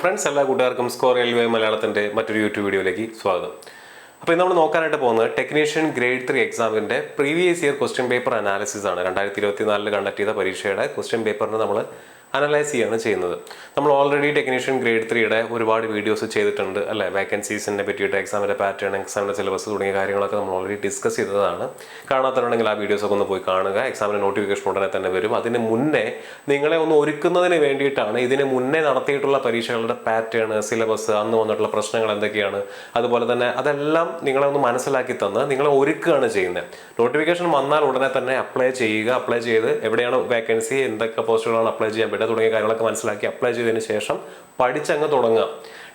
Friends എല്ലാ കൂട്ടുകാർക്കും score railway മലയാളത്തിന്റെ മറ്റൊരു യൂട്യൂബ് വീഡിയോയിലേക്ക് സ്വാഗതം. അപ്പോൾ ഇന്ന് നമ്മൾ നോക്കാനായിട്ട് പോകുന്നത് ടെക്നീഷ്യൻ ഗ്രേഡ് ത്രീ എക്സാമിന്റെ previous year question paper analysis ആണ്. രണ്ടായിരത്തി ഇരുപത്തി നാലിൽ കണ്ടക്ട് ചെയ്ത പരീക്ഷയുടെ ക്വസ്റ്റ്യൻ പേപ്പറിന് നമ്മൾ അനലൈസ് ചെയ്യാണ് ചെയ്യുന്നത്. നമ്മൾ ഓൾറെഡി ടെക്നീഷ്യൻ ഗ്രേഡ് ത്രീയുടെ ഒരുപാട് വീഡിയോസ് ചെയ്തിട്ടുണ്ട് അല്ലേ? വേക്കൻസീസിനെ പറ്റിയിട്ട് എക്സാമിന്റെ പാറ്റേൺ എക്സാമിന്റെ സിലബസ് തുടങ്ങിയ കാര്യങ്ങളൊക്കെ നമ്മൾ ഓൾറെഡി ഡിസ്കസ് ചെയ്തതാണ്. കാണാത്തവരുണ്ടെങ്കിൽ ആ വീഡിയോസ് ഒക്കെ ഒന്ന് പോയി കാണുക. എക്സാമിന്റെ നോട്ടിഫിക്കേഷൻ ഉടനെ തന്നെ വരും. അതിന് മുന്നേ നിങ്ങളെ ഒന്ന് ഒരുക്കുന്നതിന് വേണ്ടിയിട്ടാണ് ഇതിന് മുന്നേ നടത്തിയിട്ടുള്ള പരീക്ഷകളുടെ പാറ്റേൺ സിലബസ് അന്ന് വന്നിട്ടുള്ള പ്രശ്നങ്ങൾ എന്തൊക്കെയാണ്? അതുപോലെ തന്നെ അതെല്ലാം നിങ്ങളെ ഒന്ന് മനസ്സിലാക്കി തന്ന് നിങ്ങളെ ഒരുക്കുകയാണ് ചെയ്യുന്നത്. നോട്ടിഫിക്കേഷൻ വന്നാൽ ഉടനെ തന്നെ അപ്ലൈ ചെയ്യുക. അപ്ലൈ ചെയ്ത് എവിടെയാണ് വേക്കൻസി എന്തൊക്കെ പോസ്റ്റുകളാണ് അപ്ലൈ ചെയ്യാൻ പറ്റുക തുടങ്ങിയ കാര്യങ്ങളൊക്കെ മനസ്സിലാക്കി അപ്ലൈ ചെയ്തതിന് ശേഷം പഠിച്ചങ്ങ് തുടങ്ങുക.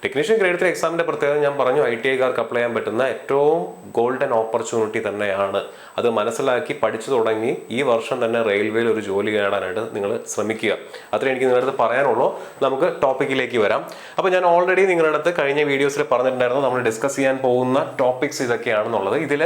ടെക്നീഷ്യൻ ഗ്രേഡ് ത്രീ എക്സാമിന്റെ പ്രത്യേകത ഞാൻ പറഞ്ഞു ഐ ടി ഐക്കാർക്ക് അപ്ലൈ ചെയ്യാൻ പറ്റുന്ന ഏറ്റവും ഗോൾഡൻ ഓപ്പർച്യൂണിറ്റി തന്നെയാണ്. അത് മനസ്സിലാക്കി പഠിച്ചു തുടങ്ങി ഈ വർഷം തന്നെ റെയിൽവേയിൽ ഒരു ജോലി നേടാനായിട്ട് നിങ്ങൾ ശ്രമിക്കുക. അത്രേ എനിക്ക് നിങ്ങളുടെ അടുത്ത് പറയാനുള്ളൂ. നമുക്ക് ടോപ്പിക്കിലേക്ക് വരാം. അപ്പോൾ ഞാൻ ഓൾറെഡി നിങ്ങളുടെ അടുത്ത് കഴിഞ്ഞ വീഡിയോസിൽ പറഞ്ഞിട്ടുണ്ടായിരുന്നു നമ്മൾ ഡിസ്കസ് ചെയ്യാൻ പോകുന്ന ടോപ്പിക്സ് ഇതൊക്കെയാണെന്നുള്ളത്. ഇതിൽ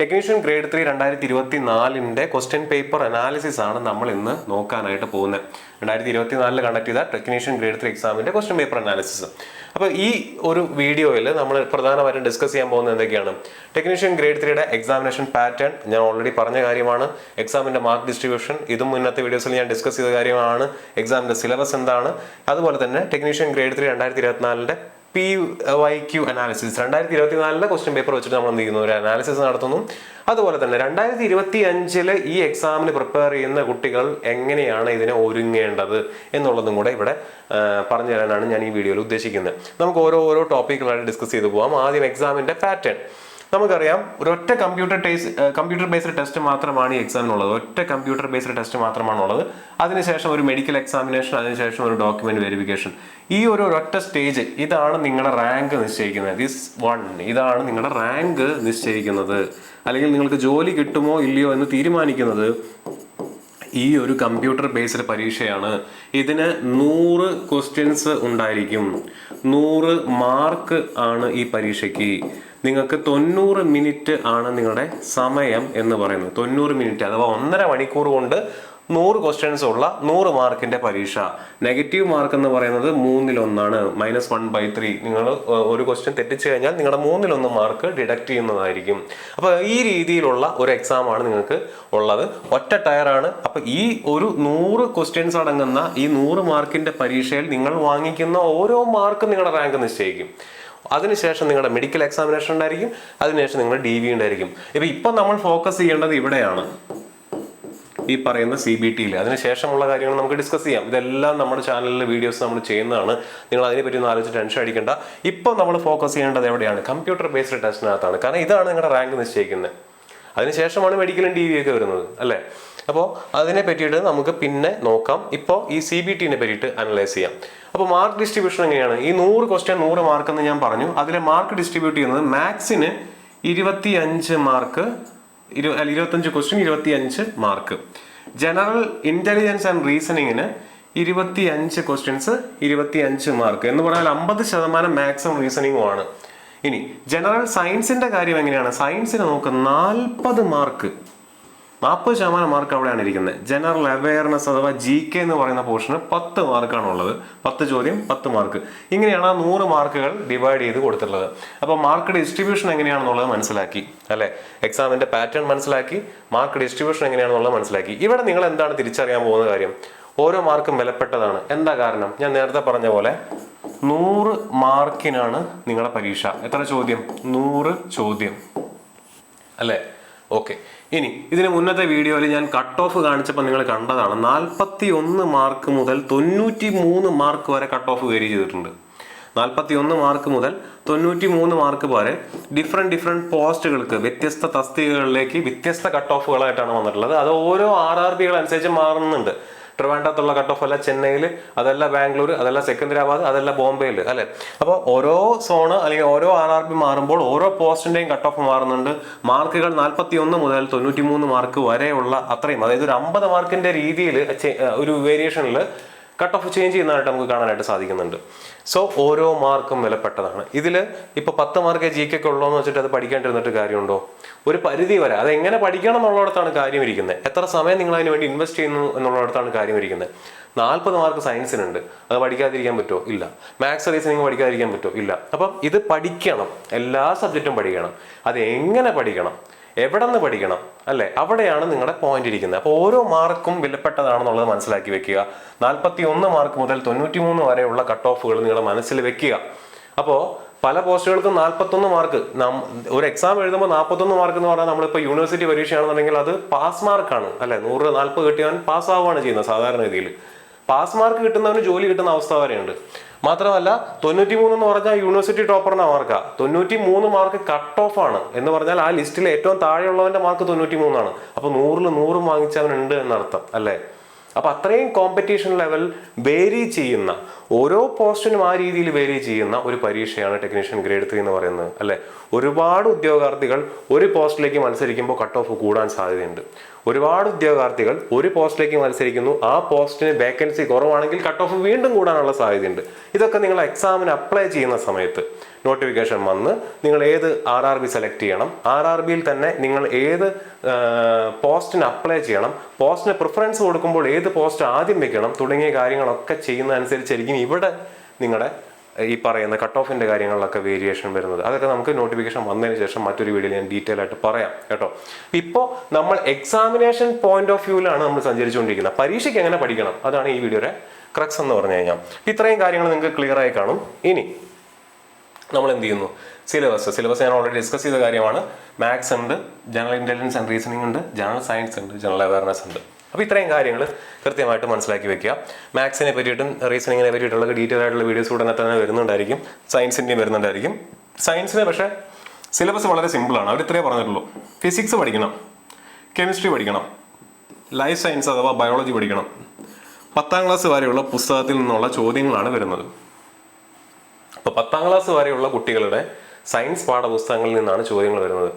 ടെക്നീഷ്യൻ ഗ്രേഡ് ത്രീ രണ്ടായിരത്തി ഇരുപത്തി നാലിന്റെ ക്വസ്റ്റ്യൻ പേപ്പർ അനാലിസിസ് ആണ് നമ്മൾ ഇന്ന് നോക്കാനായിട്ട് പോകുന്നത്. രണ്ടായിരത്തി ഇരുപത്തി നാലിൽ കണ്ടക്ട് ചെയ്ത ടെക്നീഷ്യൻ ഗ്രേഡ് ത്രീ എക്സാമിന്റെ ക്വസ്റ്റ്യൻ പേപ്പർ അനാലിസിസ് അപ്പോൾ ഈ ഒരു വീഡിയോയിൽ നമ്മൾ പ്രധാനമായിട്ടും ഡിസ്കസ് ചെയ്യാൻ പോകുന്നത് എന്തൊക്കെയാണ്? ടെക്നീഷ്യൻ ഗ്രേഡ് ത്രീയുടെ എക്സാമിനേഷൻ പാറ്റേൺ ഞാൻ ഓൾറെഡി പറഞ്ഞ കാര്യമാണ്. എക്സാമിന്റെ മാർക്ക് ഡിസ്ട്രിബ്യൂഷൻ ഇതും മുന്നത്തെ വീഡിയോസിൽ ഞാൻ ഡിസ്കസ് ചെയ്ത കാര്യമാണ്. എക്സാമിന്റെ സിലബസ് എന്താണ്? അതുപോലെ തന്നെ ടെക്നീഷ്യൻ ഗ്രേഡ് ത്രീ രണ്ടായിരത്തി ഇരുപത്തിനാലിന്റെ പി വൈ ക്യു അനാലിസിസ് രണ്ടായിരത്തി ഇരുപത്തി നാലിലെ ക്വസ്റ്റ്യൻ പേപ്പർ വെച്ചിട്ട് നമ്മൾ എന്ത് ചെയ്യുന്നു? ഒരു അനാലിസിസ് നടത്തുന്നു. അതുപോലെ തന്നെ രണ്ടായിരത്തി ഇരുപത്തി അഞ്ചിൽ ഈ എക്സാമിന് പ്രിപ്പയർ ചെയ്യുന്ന കുട്ടികൾ എങ്ങനെയാണ് ഇതിനെ ഒരുങ്ങേണ്ടത് എന്നുള്ളതും കൂടെ ഇവിടെ പറഞ്ഞു തരാനാണ് ഞാൻ ഈ വീഡിയോയിൽ ഉദ്ദേശിക്കുന്നത്. നമുക്ക് ഓരോ ഓരോ ടോപ്പിക്കുകളായിട്ട് ഡിസ്കസ് ചെയ്തു പോകാം ആദ്യം എക്സാമിന്റെ പാറ്റേൺ നമുക്കറിയാം ഒരൊറ്റ കമ്പ്യൂട്ടർ ടേസ് കമ്പ്യൂട്ടർ ബേസ്ഡ് ടെസ്റ്റ് മാത്രമാണ് ഈ എക്സാമിനുള്ളത് ഒറ്റ കമ്പ്യൂട്ടർ ബേസ്ഡ് ടെസ്റ്റ് മാത്രമാണ് ഉള്ളത് അതിനുശേഷം ഒരു മെഡിക്കൽ എക്സാമിനേഷൻ അതിനുശേഷം ഒരു ഡോക്യുമെന്റ് വെരിഫിക്കേഷൻ ഈ ഒരു ഒരൊറ്റ സ്റ്റേജ് ഇതാണ് നിങ്ങളുടെ റാങ്ക് നിശ്ചയിക്കുന്നത്. ദിസ് വൺ ഇതാണ് നിങ്ങളുടെ റാങ്ക് നിശ്ചയിക്കുന്നത്. അല്ലെങ്കിൽ നിങ്ങൾക്ക് ജോലി കിട്ടുമോ ഇല്ലയോ എന്ന് തീരുമാനിക്കുന്നത് ഈ ഒരു കമ്പ്യൂട്ടർ ബേസ്ഡ് പരീക്ഷയാണ്. ഇതിന് നൂറ് ക്വസ്റ്റ്യൻസ് ഉണ്ടായിരിക്കും. നൂറ് മാർക്ക് ആണ് ഈ പരീക്ഷയ്ക്ക്. നിങ്ങൾക്ക് തൊണ്ണൂറ് മിനിറ്റ് ആണ് നിങ്ങളുടെ സമയം എന്ന് പറയുന്നത്. തൊണ്ണൂറ് മിനിറ്റ് അഥവാ ഒന്നര മണിക്കൂർ കൊണ്ട് നൂറ് ക്വസ്റ്റ്യൻസ് ഉള്ള നൂറ് മാർക്കിന്റെ പരീക്ഷ. നെഗറ്റീവ് മാർക്ക് എന്ന് പറയുന്നത് മൂന്നിലൊന്നാണ്. മൈനസ് വൺ ബൈ ത്രീ നിങ്ങൾ ഒരു ക്വസ്റ്റ്യൻ തെറ്റിച്ചു കഴിഞ്ഞാൽ നിങ്ങളുടെ മൂന്നിലൊന്ന് മാർക്ക് ഡിഡക്ട് ചെയ്യുന്നതായിരിക്കും. അപ്പോൾ ഈ രീതിയിലുള്ള ഒരു എക്സാം ആണ് നിങ്ങൾക്ക് ഉള്ളത്. ഒറ്റ ടയറാണ് അപ്പോൾ ഈ ഒരു നൂറ് ക്വസ്റ്റ്യൻസ് അടങ്ങുന്ന ഈ നൂറ് മാർക്കിന്റെ പരീക്ഷയിൽ നിങ്ങൾ വാങ്ങിക്കുന്ന ഓരോ മാർക്കും നിങ്ങളുടെ റാങ്ക് നിശ്ചയിക്കും. അതിനുശേഷം നിങ്ങളുടെ മെഡിക്കൽ എക്സാമിനേഷൻ ഉണ്ടായിരിക്കും. അതിനുശേഷം നിങ്ങളുടെ ഡി വി ഉണ്ടായിരിക്കും. ഇപ്പൊ ഇപ്പം നമ്മൾ ഫോക്കസ് ചെയ്യേണ്ടത് ഇവിടെയാണ്. ഈ പറയുന്ന സി ബി ടിയിൽ അതിനുശേഷമുള്ള കാര്യങ്ങൾ നമുക്ക് ഡിസ്കസ് ചെയ്യാം. ഇതെല്ലാം നമ്മുടെ ചാനലിൽ വീഡിയോസ് നമ്മൾ ചെയ്യുന്നതാണ്. നിങ്ങൾ അതിനെപ്പറ്റി ഒന്ന് ആലോചിച്ച് ടെൻഷൻ അടിക്കേണ്ട. ഇപ്പോൾ നമ്മൾ ഫോക്കസ് ചെയ്യേണ്ടത് എവിടെയാണ്? കമ്പ്യൂട്ടർ ബേസ്ഡ് ടെസ്റ്റിനകത്താണ് കാരണം ഇതാണ് നിങ്ങളുടെ റാങ്ക് നിശ്ചയിക്കുന്നത്. അതിനുശേഷമാണ് മെഡിക്കലും ടി വി ഒക്കെ വരുന്നത് അല്ലേ? അപ്പോൾ അതിനെ പറ്റിയിട്ട് നമുക്ക് പിന്നെ നോക്കാം. ഇപ്പോൾ ഈ സി ബി ടിനെ പറ്റിയിട്ട് അനലൈസ് ചെയ്യാം. അപ്പോൾ മാർക്ക് ഡിസ്ട്രിബ്യൂഷൻ എങ്ങനെയാണ്? ഈ നൂറ് ക്വസ്റ്റ്യൻ നൂറ് മാർക്ക് എന്ന് ഞാൻ പറഞ്ഞു. അതിലെ മാർക്ക് ഡിസ്ട്രിബ്യൂട്ട് ചെയ്യുന്നത് മാത്സിന് ഇരുപത്തി അഞ്ച് മാർക്ക് ഇരു ഇരുപത്തഞ്ച് ക്വസ്റ്റ്യൻ ഇരുപത്തി അഞ്ച് മാർക്ക് ജനറൽ ഇന്റലിജൻസ് ആൻഡ് റീസണിങ്ങിന് ഇരുപത്തി അഞ്ച് ക്വസ്റ്റ്യൻസ് ഇരുപത്തി അഞ്ച് മാർക്ക് എന്ന് പറഞ്ഞാൽ അമ്പത് ശതമാനം മാക്സിമം റീസണിങ്ങും ആണ്. ഇനി ജനറൽ സയൻസിന്റെ കാര്യം എങ്ങനെയാണ്? സയൻസിന് നമുക്ക് നാൽപ്പത് മാർക്ക് നാൽപ്പത് ശതമാനം മാർക്ക് അവിടെയാണ് ഇരിക്കുന്നത്. ജനറൽ അവയർനെസ് അഥവാ ജി കെ എന്ന് പറയുന്ന പോർഷന് പത്ത് മാർക്കാണ് ഉള്ളത്. പത്ത് ചോദ്യം പത്ത് മാർക്ക് ഇങ്ങനെയാണ് ആ നൂറ് മാർക്കുകൾ ഡിവൈഡ് ചെയ്ത് കൊടുത്തിട്ടുള്ളത്. അപ്പോൾ മാർക്ക് ഡിസ്ട്രിബ്യൂഷൻ എങ്ങനെയാണെന്നുള്ളത് മനസ്സിലാക്കി അല്ലേ? എക്സാമിന്റെ പാറ്റേൺ മനസ്സിലാക്കി മാർക്ക് ഡിസ്ട്രിബ്യൂഷൻ എങ്ങനെയാണെന്നുള്ളത് മനസ്സിലാക്കി. ഇവിടെ നിങ്ങൾ എന്താണ് തിരിച്ചറിയാൻ പോകുന്ന കാര്യം? ഓരോ മാർക്കും വിലപ്പെട്ടതാണ്. എന്താ കാരണം? ഞാൻ നേരത്തെ പറഞ്ഞ പോലെ നൂറ് മാർക്കിനാണ് നിങ്ങളുടെ പരീക്ഷ. എത്ര ചോദ്യം? നൂറ് ചോദ്യം. അല്ലേ? ഓക്കെ. ഇനി ഇതിന് മുന്നത്തെ വീഡിയോയിൽ ഞാൻ കട്ട് ഓഫ് കാണിച്ചപ്പോൾ നിങ്ങൾ കണ്ടതാണ്. നാൽപ്പത്തി ഒന്ന് മാർക്ക് മുതൽ തൊണ്ണൂറ്റി മൂന്ന് മാർക്ക് വരെ കട്ട് ഓഫ് വേരി ചെയ്തിട്ടുണ്ട്. നാൽപ്പത്തി ഒന്ന് മാർക്ക് മുതൽ തൊണ്ണൂറ്റി മൂന്ന് മാർക്ക് വരെ ഡിഫറെന്റ് ഡിഫറെന്റ് പോസ്റ്റുകൾക്ക് വ്യത്യസ്ത തസ്തികകളിലേക്ക് വ്യത്യസ്ത കട്ട് ഓഫുകളായിട്ടാണ് വന്നിട്ടുള്ളത്. അത് ഓരോ ആർ ആർ ബികൾ അനുസരിച്ച് മാറുന്നുണ്ട്. ട്രിവാൻഡ്രത്തുള്ള കട്ട് ഓഫ് അല്ല ചെന്നൈയിൽ അതല്ല ബാംഗ്ലൂർ അതല്ല സെക്കന്ദരാബാദ് അതല്ല ബോംബെയിൽ അല്ലെ? അപ്പോൾ ഓരോ സോണ് അല്ലെങ്കിൽ ഓരോ ആർ ആർ പി മാറുമ്പോൾ ഓരോ പോസ്റ്റിന്റെയും കട്ട് ഓഫ് മാറുന്നുണ്ട്. മാർക്കുകൾ നാൽപ്പത്തി ഒന്ന് മുതൽ തൊണ്ണൂറ്റി മൂന്ന് മാർക്ക് വരെയുള്ള അത്രയും. അതായത് ഒരു അമ്പത് മാർക്കിന്റെ രീതിയിൽ ഒരു വേരിയേഷനിൽ കട്ട് ഓഫ് ചേഞ്ച് ചെയ്യുന്നതായിട്ട് നമുക്ക് കാണാനായിട്ട് സാധിക്കുന്നുണ്ട്. സോ ഓരോ മാർക്കും വിലപ്പെട്ടതാണ്. ഇതിൽ ഇപ്പോൾ പത്ത് മാർക്ക് ജി കെ ഒക്കെ ഉള്ളതെന്ന് വെച്ചിട്ട് അത് പഠിക്കാണ്ടിരുന്നിട്ട് കാര്യമുണ്ടോ? ഒരു പരിധി വരെ. അത് എങ്ങനെ പഠിക്കണം എന്നുള്ളിടത്താണ് കാര്യം ഇരിക്കുന്നത് എത്ര സമയം നിങ്ങൾ അതിന് വേണ്ടി ഇൻവെസ്റ്റ് ചെയ്യുന്നു എന്നുള്ളിടത്താണ് കാര്യം ഇരിക്കുന്നത് നാൽപ്പത് മാർക്ക് സയൻസിനുണ്ട് അത് പഠിക്കാതിരിക്കാൻ പറ്റുമോ? ഇല്ല. മാത്സ് റീസണിങ് പഠിക്കാതിരിക്കാൻ പറ്റുമോ? ഇല്ല. അപ്പം ഇത് പഠിക്കണം. എല്ലാ സബ്ജക്റ്റും പഠിക്കണം. അത് എങ്ങനെ പഠിക്കണം? എവിടെ നിന്ന് പഠിക്കണം അല്ലേ? അവിടെയാണ് നിങ്ങളുടെ പോയിന്റ് ഇരിക്കുന്നത്. അപ്പോൾ ഓരോ മാർക്കും വിലപ്പെട്ടതാണെന്നുള്ളത് മനസ്സിലാക്കി വെക്കുക. നാൽപ്പത്തി ഒന്ന് മാർക്ക് മുതൽ തൊണ്ണൂറ്റി മൂന്ന് വരെയുള്ള കട്ട് ഓഫുകൾ നിങ്ങളുടെ മനസ്സിൽ വെക്കുക. അപ്പോൾ പല പോസ്റ്റുകൾക്കും നാൽപ്പത്തൊന്ന് മാർക്ക് ഒരു എക്സാം എഴുതുമ്പോൾ നാൽപ്പത്തൊന്ന് മാർക്ക് എന്ന് പറഞ്ഞാൽ നമ്മളിപ്പോൾ യൂണിവേഴ്സിറ്റി പരീക്ഷയാണെന്നുണ്ടെങ്കിൽ അത് പാസ് മാർക്കാണ് അല്ലെ? നൂറ് നാൽപ്പത് കിട്ടിയവൻ പാസ് ആവുകയാണ് ചെയ്യുന്നത് സാധാരണ രീതിയിൽ പാസ് മാർക്ക് കിട്ടുന്നവന് ജോലി കിട്ടുന്ന അവസ്ഥ വരെയുണ്ട്. മാത്രമല്ല തൊണ്ണൂറ്റി മൂന്ന് എന്ന് പറഞ്ഞാൽ യൂണിവേഴ്സിറ്റി ടോപ്പറിന്റെ മാർക്കാ തൊണ്ണൂറ്റി മൂന്ന് മാർക്ക് കട്ട് ഓഫ് ആണ്. എന്ന് പറഞ്ഞാൽ ആ ലിസ്റ്റിൽ ഏറ്റവും താഴെയുള്ളവന്റെ മാർക്ക് തൊണ്ണൂറ്റി മൂന്നാണ് അപ്പൊ നൂറിൽ നൂറ് വാങ്ങിച്ചവനുണ്ട് എന്നർത്ഥം അല്ലേ? അപ്പൊ അത്രയും കോമ്പറ്റീഷൻ ലെവൽ വേരി ചെയ്യുന്ന ഓരോ പോസ്റ്റിനും ആ രീതിയിൽ വേരി ചെയ്യുന്ന ഒരു പരീക്ഷയാണ് ടെക്നീഷ്യൻ ഗ്രേഡ് ത്രീ എന്ന് പറയുന്നത് അല്ലെ? ഒരുപാട് ഉദ്യോഗാർത്ഥികൾ ഒരു പോസ്റ്റിലേക്ക് മത്സരിക്കുമ്പോൾ കട്ട് ഓഫ് കൂടാൻ സാധ്യതയുണ്ട്. ഒരുപാട് ഉദ്യോഗാർത്ഥികൾ ഒരു പോസ്റ്റിലേക്ക് മത്സരിക്കുന്നു ആ പോസ്റ്റിന് വേക്കൻസി കുറവാണെങ്കിൽ കട്ട് ഓഫ് വീണ്ടും കൂടാനുള്ള സാധ്യതയുണ്ട്. ഇതൊക്കെ നിങ്ങൾ എക്സാമിന് അപ്ലൈ ചെയ്യുന്ന സമയത്ത് നോട്ടിഫിക്കേഷൻ വന്ന് നിങ്ങൾ ഏത് ആർ ആർ ബി സെലക്ട് ചെയ്യണം ആർ ആർ ബിയിൽ തന്നെ നിങ്ങൾ ഏത് പോസ്റ്റിന് അപ്ലൈ ചെയ്യണം പോസ്റ്റിന് പ്രിഫറൻസ് കൊടുക്കുമ്പോൾ ഏത് പോസ്റ്റ് ആദ്യം വെക്കണം തുടങ്ങിയ കാര്യങ്ങളൊക്കെ ചെയ്യുന്നതനുസരിച്ചായിരിക്കും ഇവിടെ നിങ്ങളുടെ ഈ പറയുന്ന കട്ട് ഓഫിന്റെ കാര്യങ്ങളിലൊക്കെ വേരിയേഷൻ വരുന്നത്. അതൊക്കെ നമുക്ക് നോട്ടിഫിക്കേഷൻ വന്നതിന് ശേഷം മറ്റൊരു വീഡിയോയിൽ ഞാൻ ഡീറ്റെയിൽ ആയിട്ട് പറയാം കേട്ടോ. ഇപ്പോൾ നമ്മൾ എക്സാമിനേഷൻ പോയിന്റ് ഓഫ് വ്യൂവിലാണ് നമ്മൾ സഞ്ചരിച്ചുകൊണ്ടിരിക്കുന്നത്. പരീക്ഷയ്ക്ക് എങ്ങനെ പഠിക്കണം? അതാണ് ഈ വീഡിയോയുടെ ക്രക്സ് എന്ന് പറഞ്ഞു കഴിഞ്ഞാൽ. ഇത്രയും കാര്യങ്ങൾ നിങ്ങൾക്ക് ക്ലിയർ ആയി കാണും. ഇനി നമ്മൾ എന്ത് ചെയ്യുന്നു? സിലബസ് സിലബസ് ഞാൻ ഓൾറെഡി ഡിസ്കസ് ചെയ്ത കാര്യമാണ്. മാത്സ് ഉണ്ട് ജനറൽ ഇന്റലിജൻസ് ആൻഡ് റീസണിംഗ് ഉണ്ട് ജനറൽ സയൻസ് ഉണ്ട് ജനറൽ അവയർനെസ് ഉണ്ട്. അപ്പോൾ ഇത്രയും കാര്യങ്ങൾ കൃത്യമായിട്ട് മനസ്സിലാക്കി വെക്കുക. മാത്സിനെ പറ്റിയിട്ടും റീസണിങ്ങിനെ പറ്റിയിട്ടുള്ള ഡീറ്റെയിൽ ആയിട്ടുള്ള വീഡിയോസ് ഉടനെ തന്നെ വരുന്നുണ്ടായിരിക്കും. സയൻസിന്റെയും വരുന്നുണ്ടായിരിക്കും. സയൻസിന് പക്ഷേ സിലബസ് വളരെ സിമ്പിളാണ് അവർ ഇത്രേ പറഞ്ഞിട്ടുള്ളൂ. ഫിസിക്സ് പഠിക്കണം. കെമിസ്ട്രി പഠിക്കണം. ലൈഫ് സയൻസ് അഥവാ ബയോളജി പഠിക്കണം. പത്താം ക്ലാസ് വരെയുള്ള പുസ്തകത്തിൽ നിന്നുള്ള ചോദ്യങ്ങളാണ് വരുന്നത്. അപ്പോൾ പത്താം ക്ലാസ് വരെയുള്ള കുട്ടികളുടെ സയൻസ് പാഠപുസ്തകങ്ങളിൽ നിന്നാണ് ചോദ്യങ്ങൾ വരുന്നത്.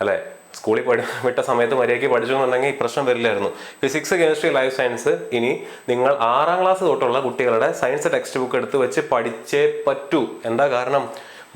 അല്ലേ? സ്കൂളിൽ പഠി വിട്ട സമയത്ത് മര്യാദയ്ക്ക് പഠിച്ചു എന്നുണ്ടെങ്കിൽ ഈ പ്രശ്നം വരില്ലായിരുന്നു. ഫിസിക്സ് കെമിസ്ട്രി ലൈഫ് സയൻസ് ഇനി നിങ്ങൾ ആറാം ക്ലാസ് തൊട്ടുള്ള കുട്ടികളുടെ സയൻസ് ടെക്സ്റ്റ് ബുക്ക് എടുത്ത് വെച്ച് പഠിച്ചേ പറ്റൂ. എന്താ കാരണം?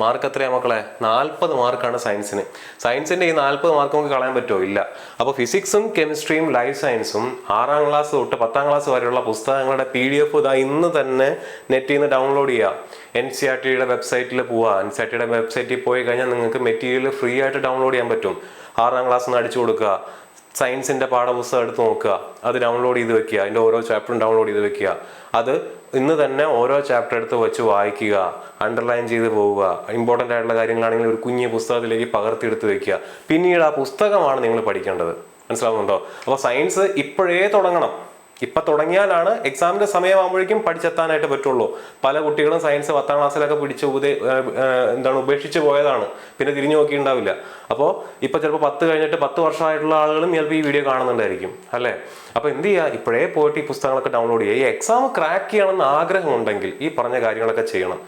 മാർക്ക് എത്രയാ മക്കളെ? നാൽപ്പത് മാർക്കാണ് സയൻസിന് സയൻസിന്റെ ഈ നാൽപ്പത് മാർക്ക് നമുക്ക് കളയാൻ പറ്റുമോ? ഇല്ല. അപ്പോൾ ഫിസിക്സും കെമിസ്ട്രിയും ലൈഫ് സയൻസും ആറാം ക്ലാസ് തൊട്ട് പത്താം ക്ലാസ് വരെയുള്ള പുസ്തകങ്ങളുടെ പി ഡി എഫ് ഇതാ ഇന്ന് തന്നെ നെറ്റിൽ നിന്ന് ഡൗൺലോഡ് ചെയ്യുക എൻ സി ആർ ടിയുടെ വെബ്സൈറ്റിൽ പോവുക എൻ സി ആർ ടിയുടെ വെബ്സൈറ്റിൽ പോയി കഴിഞ്ഞാൽ നിങ്ങൾക്ക് മെറ്റീരിയൽ ഫ്രീ ആയിട്ട് ഡൗൺലോഡ് ചെയ്യാൻ പറ്റും. ആറാം ക്ലാസ് നിന്ന് അടിച്ചു കൊടുക്കുക. സയൻസിന്റെ പാഠപുസ്തകം എടുത്ത് നോക്കുക. അത് ഡൗൺലോഡ് ചെയ്ത് വെക്കുക. അതിന്റെ ഓരോ ചാപ്റ്ററും ഡൗൺലോഡ് ചെയ്ത് വെക്കുക. അത് ഇന്ന് തന്നെ ഓരോ ചാപ്റ്റർ എടുത്ത് വെച്ച് വായിക്കുക. അണ്ടർലൈൻ ചെയ്ത് പോവുക. ഇമ്പോർട്ടന്റ് ആയിട്ടുള്ള കാര്യങ്ങളാണെങ്കിൽ ഒരു കുഞ്ഞ് പുസ്തകത്തിലേക്ക് പകർത്തിയെടുത്ത് വെക്കുക. പിന്നീട് ആ പുസ്തകമാണ് നിങ്ങൾ പഠിക്കേണ്ടത്. മനസ്സിലാവുന്നുണ്ടോ? അപ്പോൾ സയൻസ് ഇപ്പോഴേ തുടങ്ങണം. ഇപ്പൊ തുടങ്ങിയാലാണ് എക്സാമിന്റെ സമയമാകുമ്പോഴേക്കും പഠിച്ചെത്താനായിട്ട് പറ്റുള്ളൂ. പല കുട്ടികളും സയൻസ് പത്താം ക്ലാസ്സിലൊക്കെ പിടിച്ച് ഉപദേ എന്താണ് ഉപേക്ഷിച്ച് പോയതാണ്. പിന്നെ തിരിഞ്ഞു നോക്കിയിട്ടുണ്ടാവില്ല. അപ്പോൾ ഇപ്പൊ ചിലപ്പോൾ പത്ത് കഴിഞ്ഞിട്ട് പത്ത് വർഷമായിട്ടുള്ള ആളുകളും ചിലപ്പോൾ ഈ വീഡിയോ കാണുന്നുണ്ടായിരിക്കും അല്ലേ? അപ്പോൾ എന്ത് ചെയ്യുക ഇപ്പോഴേ പോയിട്ട് ഈ പുസ്തകങ്ങളൊക്കെ ഡൗൺലോഡ് ചെയ്യുക. ഈ എക്സാം ക്രാക്ക് ചെയ്യണമെന്ന് ആഗ്രഹമുണ്ടെങ്കിൽ ഈ പറഞ്ഞ കാര്യങ്ങളൊക്കെ ചെയ്യണം.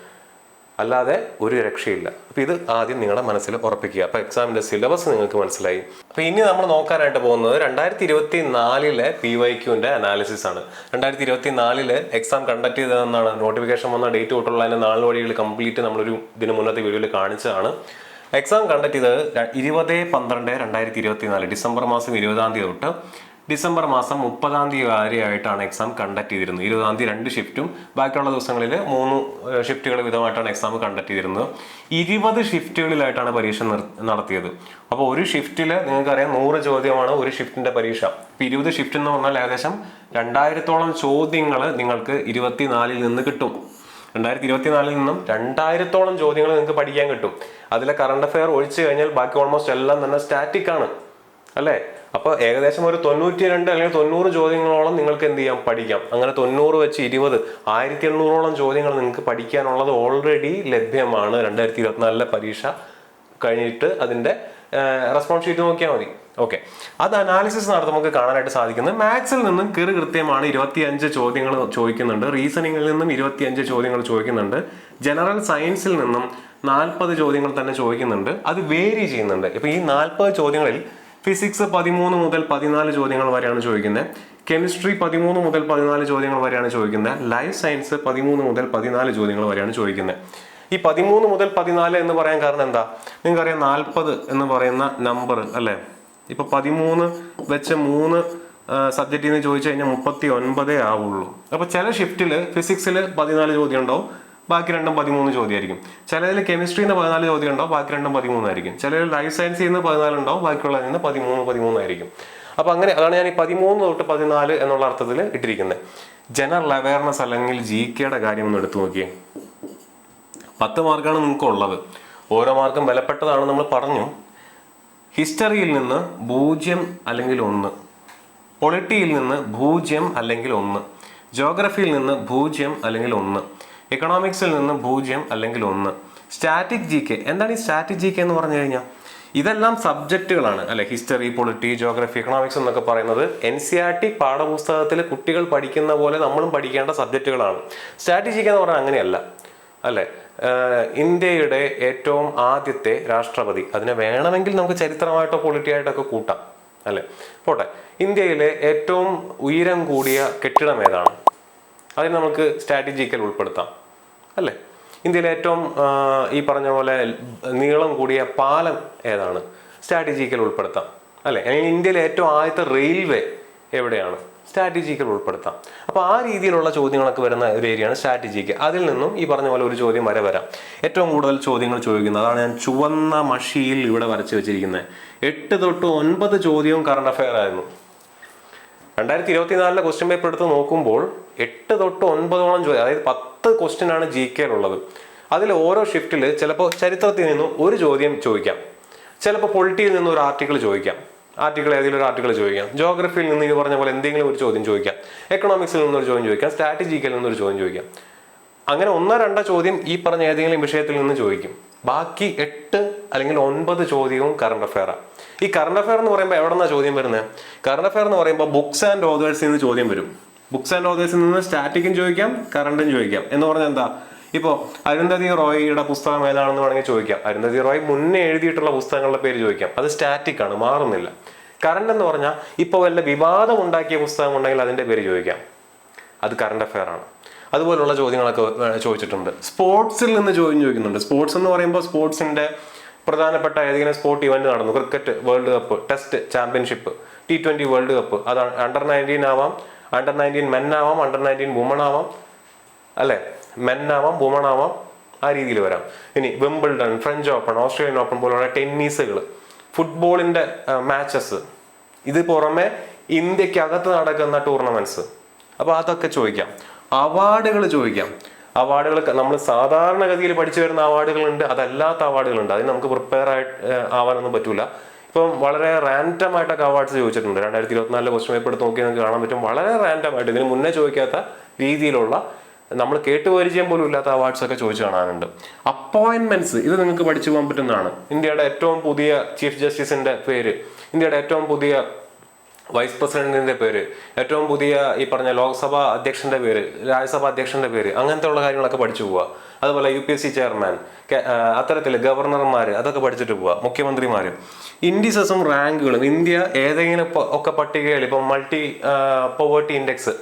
അല്ലാതെ ഒരു രക്ഷയില്ല. അപ്പോൾ ഇത് ആദ്യം നിങ്ങളുടെ മനസ്സിൽ ഉറപ്പിക്കുക. അപ്പോൾ എക്സാമിന്റെ സിലബസ് നിങ്ങൾക്ക് മനസ്സിലായി. അപ്പോൾ ഇനി നമ്മൾ നോക്കാനായിട്ട് പോകുന്നത് രണ്ടായിരത്തി ഇരുപത്തി നാലിലെ പി വൈ ക്യൂവിന്റെ അനാലിസിസ് ആണ്. രണ്ടായിരത്തി ഇരുപത്തി നാലിൽ എക്സാം കണ്ടക്ട് ചെയ്തതെന്നാണ് നോട്ടിഫിക്കേഷൻ വന്ന ഡേറ്റ് തൊട്ടുള്ള അതിന്റെ നാല് വഴികൾ കംപ്ലീറ്റ് നമ്മളൊരു ഇതിന് മുന്നത്തെ വീഡിയോയിൽ കാണിച്ചതാണ്. എക്സാം കണ്ടക്ട് ചെയ്തത് ഇരുപത് പന്ത്രണ്ട് രണ്ടായിരത്തി ഇരുപത്തി നാല് ഡിസംബർ മാസം ഇരുപതാം തീയതി തൊട്ട് ഡിസംബർ മാസം മുപ്പതാം തീയതി വരെയായിട്ടാണ് എക്സാം കണ്ടക്ട് ചെയ്തിരുന്നത്. ഇരുപതാം തീയതി രണ്ട് ഷിഫ്റ്റും ബാക്കിയുള്ള ദിവസങ്ങളിൽ മൂന്ന് ഷിഫ്റ്റുകൾ വിധമായിട്ടാണ് എക്സാം കണ്ടക്ട് ചെയ്തിരുന്നത്. ഇരുപത് ഷിഫ്റ്റുകളിലായിട്ടാണ് പരീക്ഷ നടത്തിയത്. അപ്പോൾ ഒരു ഷിഫ്റ്റിൽ നിങ്ങൾക്കറിയാം നൂറ് ചോദ്യമാണ് ഒരു ഷിഫ്റ്റിന്റെ പരീക്ഷ. ഇപ്പം ഇരുപത് ഷിഫ്റ്റ് എന്ന് പറഞ്ഞാൽ ഏകദേശം രണ്ടായിരത്തോളം ചോദ്യങ്ങൾ നിങ്ങൾക്ക് ഇരുപത്തിനാലിൽ നിന്ന് കിട്ടും. രണ്ടായിരത്തി ഇരുപത്തിനാലിൽ നിന്നും രണ്ടായിരത്തോളം ചോദ്യങ്ങൾ നിങ്ങൾക്ക് പഠിക്കാൻ കിട്ടും. അതിലെ കറണ്ട് അഫെയർ ഒഴിച്ചു കഴിഞ്ഞാൽ ബാക്കി ഓൾമോസ്റ്റ് എല്ലാം തന്നെ സ്റ്റാറ്റിക് ആണ്. അല്ലേ? അപ്പോൾ ഏകദേശം ഒരു തൊണ്ണൂറ്റി രണ്ട് അല്ലെങ്കിൽ തൊണ്ണൂറ് ചോദ്യങ്ങളോളം നിങ്ങൾക്ക് എന്ത് ചെയ്യാം? പഠിക്കാം. അങ്ങനെ തൊണ്ണൂറ് വെച്ച് ഇരുപത് ആയിരത്തി എണ്ണൂറോളം ചോദ്യങ്ങൾ നിങ്ങൾക്ക് പഠിക്കാനുള്ളത് ഓൾറെഡി ലഭ്യമാണ്. രണ്ടായിരത്തി ഇരുപത്തിനാലിലെ പരീക്ഷ കഴിഞ്ഞിട്ട് അതിന്റെ റെസ്പോൺസ് ഷീറ്റ് നോക്കിയാൽ മതി. ഓക്കെ അത് അനാലിസിസ് നടത്തി നമുക്ക് കാണാനായിട്ട് സാധിക്കുന്നത് മാത്സിൽ നിന്നും കീറി കൃത്യമാണ് ഇരുപത്തിയഞ്ച് ചോദ്യങ്ങൾ ചോദിക്കുന്നുണ്ട്. റീസണിങ്ങിൽ നിന്നും ഇരുപത്തിയഞ്ച് ചോദ്യങ്ങൾ ചോദിക്കുന്നുണ്ട്. ജനറൽ സയൻസിൽ നിന്നും നാൽപ്പത് ചോദ്യങ്ങൾ തന്നെ ചോദിക്കുന്നുണ്ട്. അത് വേരി ചെയ്യുന്നുണ്ട്. ഇപ്പം ഈ നാൽപ്പത് ചോദ്യങ്ങളിൽ ഫിസിക്സ് പതിമൂന്ന് മുതൽ പതിനാല് ചോദ്യങ്ങൾ വരെയാണ് ചോദിക്കുന്നത്. കെമിസ്ട്രി പതിമൂന്ന് മുതൽ പതിനാല് ചോദ്യങ്ങൾ വരെയാണ് ചോദിക്കുന്നത്. ലൈഫ് സയൻസ് പതിമൂന്ന് മുതൽ പതിനാല് ചോദ്യങ്ങൾ വരെയാണ് ചോദിക്കുന്നത്. ഈ പതിമൂന്ന് മുതൽ പതിനാല് എന്ന് പറയാൻ കാരണം എന്താ? നിങ്ങൾക്കറിയാം നാൽപ്പത് എന്ന് പറയുന്ന നമ്പർ അല്ലേ? ഇപ്പൊ പതിമൂന്ന് വെച്ച് മൂന്ന് സബ്ജക്റ്റിൽ നിന്ന് ചോദിച്ചു കഴിഞ്ഞാൽ മുപ്പത്തി ഒൻപതേ ആവുള്ളൂ. അപ്പോൾ ചില ഷിഫ്റ്റിൽ ഫിസിക്സിൽ പതിനാല് ചോദ്യം ഉണ്ടാവും. ബാക്കി രണ്ടും പതിമൂന്ന് ചോദ്യമായിരിക്കും. ചിലതിൽ കെമിസ്ട്രി നിന്ന് പതിനാല് ചോദ്യം ഉണ്ടാവും ബാക്കി രണ്ടും പതിമൂന്നായിരിക്കും ചിലതിൽ ലൈഫ് സയൻസിൽ നിന്ന് പതിനാല് ഉണ്ടാവും ബാക്കിയുള്ളതിൽ നിന്ന് പതിമൂന്ന് പതിമൂന്നായിരിക്കും അപ്പോൾ അങ്ങനെ അതാണ് ഞാൻ ഈ പതിമൂന്ന് തൊട്ട് പതിനാല് എന്നുള്ള അർത്ഥത്തിൽ ഇട്ടിരിക്കുന്നത്. ജനറൽ അവയർനെസ് അല്ലെങ്കിൽ ജി കെയുടെ കാര്യം ഒന്ന് എടുത്തു നോക്കിയേ. പത്ത് മാർക്കാണ് നിങ്ങൾക്ക് ഉള്ളത് ഓരോ മാർക്കും വിലപ്പെട്ടതാണ് നമ്മൾ പറഞ്ഞു. ഹിസ്റ്ററിയിൽ നിന്ന് പൂജ്യം അല്ലെങ്കിൽ ഒന്ന്. പൊളിറ്റിയിൽ നിന്ന് പൂജ്യം അല്ലെങ്കിൽ ഒന്ന്. ജോഗ്രഫിയിൽ നിന്ന് പൂജ്യം അല്ലെങ്കിൽ ഒന്ന്. എക്കണോമിക്സിൽ നിന്ന് പൂജ്യം അല്ലെങ്കിൽ ഒന്ന്. സ്റ്റാറ്റിക് ജി കെ എന്താണ് ഈ സ്റ്റാറ്റിക് ജി കെ എന്ന് പറഞ്ഞു കഴിഞ്ഞാൽ? ഇതെല്ലാം സബ്ജക്റ്റുകളാണ് അല്ലെ ഹിസ്റ്ററി പൊളിറ്റി ജോഗ്രഫി എക്കണോമിക്സ് എന്നൊക്കെ പറയുന്നത് എൻ സി ആർ ടി പാഠപുസ്തകത്തിൽ കുട്ടികൾ പഠിക്കുന്ന പോലെ നമ്മളും പഠിക്കേണ്ട സബ്ജക്റ്റുകളാണ് സ്റ്റാറ്റിക് ജി കെ എന്ന് പറഞ്ഞാൽ അങ്ങനെയല്ല. അല്ലെ ഇന്ത്യയുടെ ഏറ്റവും ആദ്യത്തെ രാഷ്ട്രപതി. അതിനെ വേണമെങ്കിൽ നമുക്ക് ചരിത്രമായിട്ടോ പൊളിറ്റി ആയിട്ടൊക്കെ കൂട്ടാം. അല്ലെ പോട്ടെ. ഇന്ത്യയിലെ ഏറ്റവും ഉയരം കൂടിയ കെട്ടിടം ഏതാണ്? അതിന് നമുക്ക് സ്ട്രാറ്റജിക്കൽ ഉൾപ്പെടുത്താം അല്ലേ? ഇന്ത്യയിലെ ഏറ്റവും ഈ പറഞ്ഞ പോലെ നീളം കൂടിയ പാലം ഏതാണ്? സ്ട്രാറ്റജിക്കൽ ഉൾപ്പെടുത്താം അല്ലെ? അല്ലെങ്കിൽ ഇന്ത്യയിലെ ഏറ്റവും ആദ്യത്തെ റെയിൽവേ എവിടെയാണ്? സ്ട്രാറ്റജിക്കൽ ഉൾപ്പെടുത്താം. അപ്പോൾ ആ രീതിയിലുള്ള ചോദ്യങ്ങളൊക്കെ വരുന്ന ഒരു ഏരിയയാണ് സ്ട്രാറ്റജിക്ക്. അതിൽ നിന്നും ഈ പറഞ്ഞ പോലെ ഒരു ചോദ്യം വരെ വരാം. ഏറ്റവും കൂടുതൽ ചോദ്യങ്ങൾ ചോദിക്കുന്നത് അതാണ് ഞാൻ ചുവന്ന മഷിയിൽ ഇവിടെ വരച്ച് വെച്ചിരിക്കുന്നത്. എട്ട് തൊട്ട് ഒൻപത് ചോദ്യവും കറണ്ട് അഫയർ ആയിരുന്നു. രണ്ടായിരത്തി ഇരുപത്തിനാലിലെ ക്വസ്റ്റ്യൻ പേപ്പർ എടുത്ത് നോക്കുമ്പോൾ എട്ട് തൊട്ട് ഒൻപതോളം ചോദ്യം അതായത് പത്ത് ക്വസ്റ്റ്യൻ ആണ് ജി കെയിലുള്ളത് അതിൽ ഓരോ ഷിഫ്റ്റിൽ ചിലപ്പോൾ ചരിത്രത്തിൽ നിന്നും ഒരു ചോദ്യം ചോദിക്കാം. ചിലപ്പോൾ പൊളിറ്റിയിൽ നിന്ന് ഒരു ആർട്ടിക്കിൾ ചോദിക്കാം. ആർട്ടിക്കിൾ ഏതെങ്കിലും ഒരു ആർട്ടിക്കിൾ ചോദിക്കാം. ജോഗ്രഫിയിൽ നിന്ന് ഈ പറഞ്ഞ പോലെ എന്തെങ്കിലും ഒരു ചോദ്യം ചോദിക്കാം. എക്കണോമിക്സിൽ നിന്നൊരു ചോദ്യം ചോദിക്കാം. സ്ട്രാറ്റജിക്കൽ നിന്നൊരു ചോദ്യം ചോദിക്കാം. അങ്ങനെ ഒന്നോ രണ്ടോ ചോദ്യം ഈ പറഞ്ഞ ഏതെങ്കിലും വിഷയത്തിൽ നിന്ന് ചോദിക്കും. ബാക്കി എട്ട് അല്ലെങ്കിൽ ഒൻപത് ചോദ്യവും കറണ്ട് ആണ് ഈ കറണ്ട് അഫെയർ എന്ന് പറയുമ്പോൾ എവിടെ നിന്നാണ് ചോദ്യം വരുന്നത് കറണ്ട് അഫെയർ എന്ന് പറയുമ്പോൾ ബുക്സ് ആൻഡ് ഓതേഴ്സിൽ നിന്ന് ചോദ്യം വരും. ബുക്സ് ആൻഡ് ഓതേഴ്സിൽ നിന്ന് സ്റ്റാറ്റിക്കും ചോദിക്കാം കറണ്ടും ചോദിക്കാം. എന്ന് പറഞ്ഞാൽ എന്താ? ഇപ്പോൾ അരുന്ധതി റോയിയുടെ പുസ്തകം ഏതാണെന്ന് വേണമെങ്കിൽ ചോദിക്കാം. അരുന്ധതി റോയ് മുന്നേ എഴുതിയിട്ടുള്ള പുസ്തകങ്ങളുടെ പേര് ചോദിക്കാം. അത് സ്റ്റാറ്റിക് ആണ് മാറുന്നില്ല. കറണ്ട് എന്ന് പറഞ്ഞാൽ ഇപ്പോൾ വല്ല വിവാദം ഉണ്ടാക്കിയ പുസ്തകം ഉണ്ടെങ്കിൽ അതിന്റെ പേര് ചോദിക്കാം. അത് കറണ്ട് അഫെയർ ആണ്. അതുപോലുള്ള ചോദ്യങ്ങളൊക്കെ ചോദിച്ചിട്ടുണ്ട്. സ്പോർട്സിൽ നിന്ന് ചോദ്യം ചോദിക്കുന്നുണ്ട്. സ്പോർട്സ് എന്ന് പറയുമ്പോൾ സ്പോർട്സിന്റെ പ്രധാനപ്പെട്ട ഏതെങ്കിലും സ്പോർട്ട് ഇവന്റ് നടന്നു. Cricket world cup test championship T twenty world cup അത് അണ്ടർ നയന്റീൻ ആവാം. അണ്ടർ നയന്റീൻ മെൻ ആവാം അണ്ടർ നയന്റീൻ വുമൺ ആവാം. അല്ലേ? മെൻ ആവാം വുമൺ ആവാം. ആ രീതിയിൽ വരാം. ഇനി Wimbledon French Open Australian Open പോലുള്ള ടെന്നീസുകൾ ഫുട്ബോളിന്റെ മാച്ചസ് ഇത് പുറമെ ഇന്ത്യക്കകത്ത് നടക്കുന്ന ടൂർണമെന്റ്സ് അപ്പോൾ അതൊക്കെ ചോദിക്കാം. അവാർഡുകൾ ചോദിക്കാം. അവാർഡുകൾ നമ്മൾ സാധാരണഗതിയിൽ പഠിച്ചു വരുന്ന അവാർഡുകളുണ്ട് അതല്ലാത്ത അവാർഡുകളുണ്ട് അതിന് നമുക്ക് പ്രിപ്പയർ ആയിട്ട് ആവാനൊന്നും പറ്റൂല. ഇപ്പം വളരെ റാൻഡം ആയിട്ടൊക്കെ അവാർഡ്സ് ചോദിച്ചിട്ടുണ്ട്. രണ്ടായിരത്തി ഇരുപത്തിനാലിലെ ക്വസ്റ്റ്യൻ പേപ്പർ എടുത്ത് നോക്കി നമുക്ക് കാണാൻ പറ്റും. വളരെ റാൻഡം ആയിട്ട് ഇതിന് മുന്നേ ചോദിക്കാത്ത രീതിയിലുള്ള നമ്മൾ കേട്ടുപരിചയം പോലും ഇല്ലാത്ത അവാർഡ്സ് ഒക്കെ ചോദിച്ചു കാണാനുണ്ട്. അപ്പോയിന്റ്മെന്റ്സ് ഇത് നിങ്ങൾക്ക് പഠിച്ചു പോകാൻ പറ്റുന്നതാണ്. ഇന്ത്യയുടെ ഏറ്റവും പുതിയ ചീഫ് ജസ്റ്റിസിന്റെ പേര് ഇന്ത്യയുടെ ഏറ്റവും പുതിയ വൈസ് പ്രസിഡന്റിന്റെ പേര് ഏറ്റവും പുതിയ ഈ പറഞ്ഞ ലോക്സഭാ അധ്യക്ഷന്റെ പേര് രാജ്യസഭാ അധ്യക്ഷന്റെ പേര് അങ്ങനത്തെ ഉള്ള കാര്യങ്ങളൊക്കെ പഠിച്ചു പോവുക അതുപോലെ U P S C chairman അത്തരത്തിൽ ഗവർണർമാർ അതൊക്കെ പഠിച്ചിട്ട് പോവുക മുഖ്യമന്ത്രിമാർ ഇൻഡിസസും റാങ്കുകളും ഇന്ത്യ ഏതെങ്കിലും ഒക്കെ പട്ടികയിൽ ഇപ്പം മൾട്ടി പോവേർട്ടി ഇൻഡെക്സ്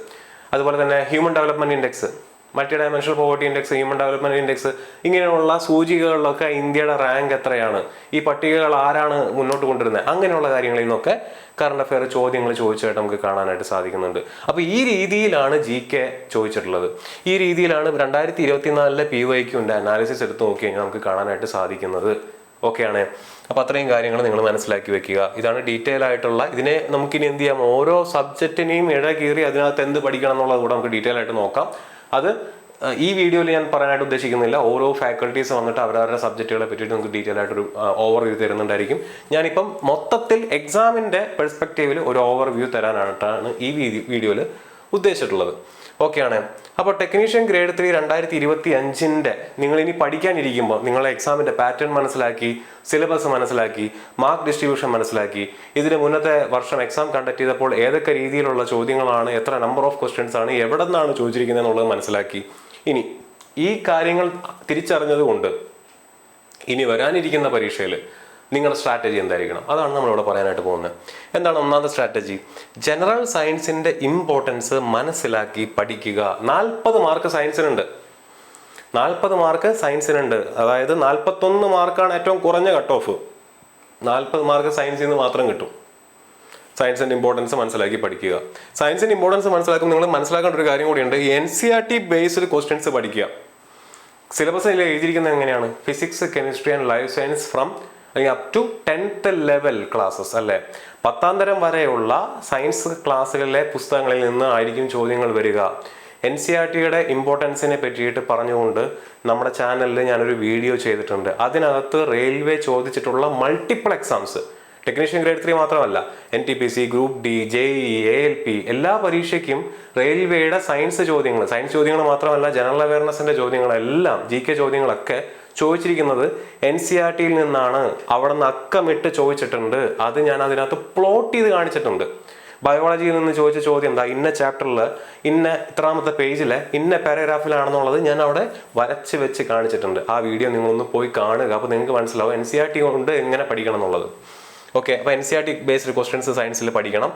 അതുപോലെ തന്നെ human development index multi dimensional poverty index human development index ഇങ്ങനെയുള്ള സൂചികകളിലൊക്കെ ഇന്ത്യയുടെ റാങ്ക് എത്രയാണ്? ഈ പട്ടികകൾ ആരാണ് മുന്നോട്ട് കൊണ്ടുവരുന്നത്? അങ്ങനെയുള്ള കാര്യങ്ങളിൽ നിന്നൊക്കെ കറണ്ട് അഫെയർ ചോദ്യങ്ങൾ ചോദിച്ചതായിട്ട് നമുക്ക് കാണാനായിട്ട് സാധിക്കുന്നുണ്ട്. അപ്പോൾ ഈ രീതിയിലാണ് ജി കെ ചോദിച്ചിട്ടുള്ളത്. ഈ രീതിയിലാണ് രണ്ടായിരത്തി ഇരുപത്തിനാലിലെ പി വൈക്യുന്റെ അനാലിസിസ് എടുത്ത് നോക്കി കഴിഞ്ഞാൽ നമുക്ക് കാണാനായിട്ട് സാധിക്കുന്നത്. ഓക്കെയാണ്. അപ്പോൾ അത്രയും കാര്യങ്ങൾ നിങ്ങൾ മനസ്സിലാക്കി വെക്കുക. ഇതാണ് ഡീറ്റെയിൽ ആയിട്ടുള്ള ഇതിനെ നമുക്കിനി എന്ത് ചെയ്യാം? ഓരോ സബ്ജക്റ്റിനെയും ഇഴ കീറി അതിനകത്ത് എന്ത് പഠിക്കണം എന്നുള്ളത് കൂടെ നമുക്ക് ഡീറ്റെയിൽ ആയിട്ട് നോക്കാം. അത് ഈ വീഡിയോയിൽ ഞാൻ പറയാനായിട്ട് ഉദ്ദേശിക്കുന്നില്ല. ഓരോ ഫാക്കൽറ്റീസ് വന്നിട്ട് അവരവരുടെ സബ്ജക്റ്റുകളെ പറ്റിയിട്ട് നമുക്ക് ഡീറ്റെയിൽ ആയിട്ടൊരു ഓവർ വ്യൂ തരുന്നുണ്ടായിരിക്കും. ഞാനിപ്പം മൊത്തത്തിൽ എക്സാമിന്റെ പെർസ്പെക്റ്റീവിൽ ഒരു ഓവർ വ്യൂ തരാനായിട്ടാണ് ഈ വീഡിയോയിൽ ഉദ്ദേശിച്ചിട്ടുള്ളത്. ഓക്കെയാണ് അപ്പോൾ ടെക്നീഷ്യൻ ഗ്രേഡ് ത്രീ രണ്ടായിരത്തി ഇരുപത്തി അഞ്ചിന്റെ നിങ്ങൾ ഇനി പഠിക്കാനിരിക്കുമ്പോൾ നിങ്ങളെ എക്സാമിന്റെ പാറ്റേൺ മനസ്സിലാക്കി സിലബസ് മനസ്സിലാക്കി മാർക്ക് ഡിസ്ട്രിബ്യൂഷൻ മനസ്സിലാക്കി ഇതിന് മുന്നത്തെ വർഷം എക്സാം കണ്ടക്ട് ചെയ്തപ്പോൾ ഏതൊക്കെ രീതിയിലുള്ള ചോദ്യങ്ങളാണ് എത്ര നമ്പർ ഓഫ് ക്വസ്റ്റ്യൻസ് ആണ് എവിടെ നിന്നാണ് ചോദിച്ചിരിക്കുന്നത് എന്നുള്ളത് മനസ്സിലാക്കി. ഇനി ഈ കാര്യങ്ങൾ തിരിച്ചറിഞ്ഞതുകൊണ്ട് ഇനി വരാനിരിക്കുന്ന പരീക്ഷയിൽ നിങ്ങളുടെ സ്ട്രാറ്റജി എന്തായിരിക്കണം? അതാണ് നമ്മളിവിടെ പറയാനായിട്ട് പോകുന്നത്. എന്താണ് ഒന്നാമത്തെ സ്ട്രാറ്റജി ജനറൽ സയൻസിന്റെ ഇമ്പോർട്ടൻസ് മനസ്സിലാക്കി പഠിക്കുക. നാൽപ്പത് മാർക്ക് സയൻസിനുണ്ട് നാൽപ്പത് മാർക്ക് സയൻസിനുണ്ട് അതായത് നാൽപ്പത്തൊന്ന് മാർക്കാണ് ഏറ്റവും കുറഞ്ഞ കട്ട് ഓഫ് നാൽപ്പത് മാർക്ക് സയൻസിൽ നിന്ന് മാത്രം കിട്ടും. സയൻസിന്റെ ഇമ്പോർട്ടൻസ് മനസ്സിലാക്കി പഠിക്കുക. സയൻസിന്റെ ഇമ്പോർട്ടൻസ് മനസ്സിലാക്കുമ്പോൾ നിങ്ങൾ മനസ്സിലാക്കേണ്ട ഒരു കാര്യം കൂടിയുണ്ട്. N C R T based questions പഠിക്കുക. സിലബസിൽ എഴുതിയിരിക്കുന്നത് എങ്ങനെയാണ്? Physics chemistry and life science from അല്ലെങ്കിൽ up to tenth level classes അല്ലേ? പത്താം തരം വരെയുള്ള സയൻസ് ക്ലാസ്സുകളിലെ പുസ്തകങ്ങളിൽ നിന്ന് ആയിരിക്കും ചോദ്യങ്ങൾ വരിക. എൻ സി ആർ ടിയുടെ ഇമ്പോർട്ടൻസിനെ പറ്റിയിട്ട് പറഞ്ഞുകൊണ്ട് നമ്മുടെ ചാനലിൽ ഞാനൊരു വീഡിയോ ചെയ്തിട്ടുണ്ട്. അതിനകത്ത് റെയിൽവേ ചോദിച്ചിട്ടുള്ള multiple exams technician grade three മാത്രമല്ല. N T P C group D J E A L P എല്ലാ പരീക്ഷയ്ക്കും റെയിൽവേയുടെ സയൻസ് ചോദ്യങ്ങൾ സയൻസ് ചോദ്യങ്ങൾ മാത്രമല്ല ജനറൽ അവയർനെസിന്റെ ചോദ്യങ്ങളെല്ലാം ജി കെ ചോദ്യങ്ങളൊക്കെ ചോദിച്ചിരിക്കുന്നത് എൻ സി ആർ ടിയിൽ നിന്നാണ് അവിടെ നിന്ന് അക്കമിട്ട് ചോദിച്ചിട്ടുണ്ട്. അത് ഞാൻ അതിനകത്ത് പ്ലോട്ട് ചെയ്ത് കാണിച്ചിട്ടുണ്ട്. ബയോളജിയിൽ നിന്ന് ചോദിച്ച ചോദ്യം എന്താ? ഇന്ന ചാപ്റ്ററിൽ ഇന്ന ഇത്രാമത്തെ പേജിൽ ഇന്ന പാരഗ്രാഫിലാണെന്നുള്ളത് ഞാൻ അവിടെ വരച്ച് വെച്ച് കാണിച്ചിട്ടുണ്ട്. ആ വീഡിയോ നിങ്ങളൊന്ന് പോയി കാണുക. അപ്പോൾ നിങ്ങൾക്ക് മനസ്സിലാവും എൻ സി ആർ ടി കൊണ്ട് എങ്ങനെ പഠിക്കണം എന്നുള്ളത്. ഓക്കെ അപ്പോൾ N C R T based questions സയൻസിൽ പഠിക്കണം.